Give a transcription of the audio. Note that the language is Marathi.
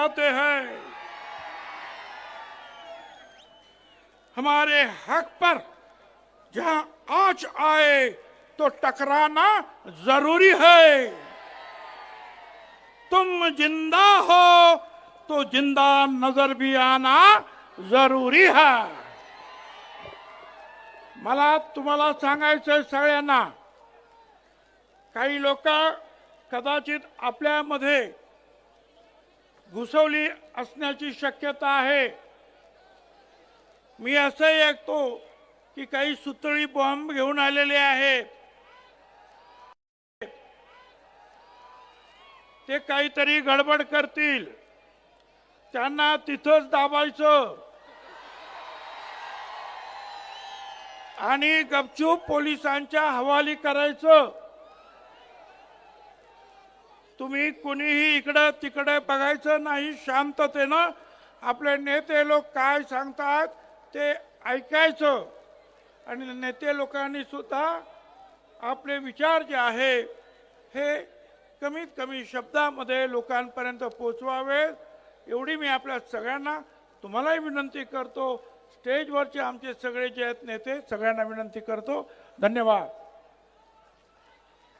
जाते हैं। हमारे हक पर जहां आंच आए तो टकराना जरूरी है। तुम जिंदा हो तो जिंदा नजर भी आना जरुरी है। मला तुम्हाला सांगायचंय सगळ्यांना काही लोक कदाचित आपल्यामध्ये घुसवली असण्याची शक्यता आहे. मी असंही ऐकतो की काही सुतळी बॉम्ब घेऊन आलेले आहेत. ते काहीतरी गडबड करतील. त्यांना तिथंच दाबायचं. आणि गपचूप पोलिसांच्या हवाली करायचं. तुम्ही कुणीही इकडं तिकडे बघायचं नाही शांततेनं. आपले नेते लोक काय सांगतात ते ऐकायचं. आणि नेते लोकांनी सुद्धा आपले विचार जे आहे हे कमीत कमी शब्दामध्ये लोकांपर्यंत पोचवावेत. एवढी मी आपल्या सगळ्यांना तुम्हालाही विनंती करतो. स्टेजवरचे आमचे सगळे जे आहेत नेते सगळ्यांना विनंती करतो. धन्यवाद.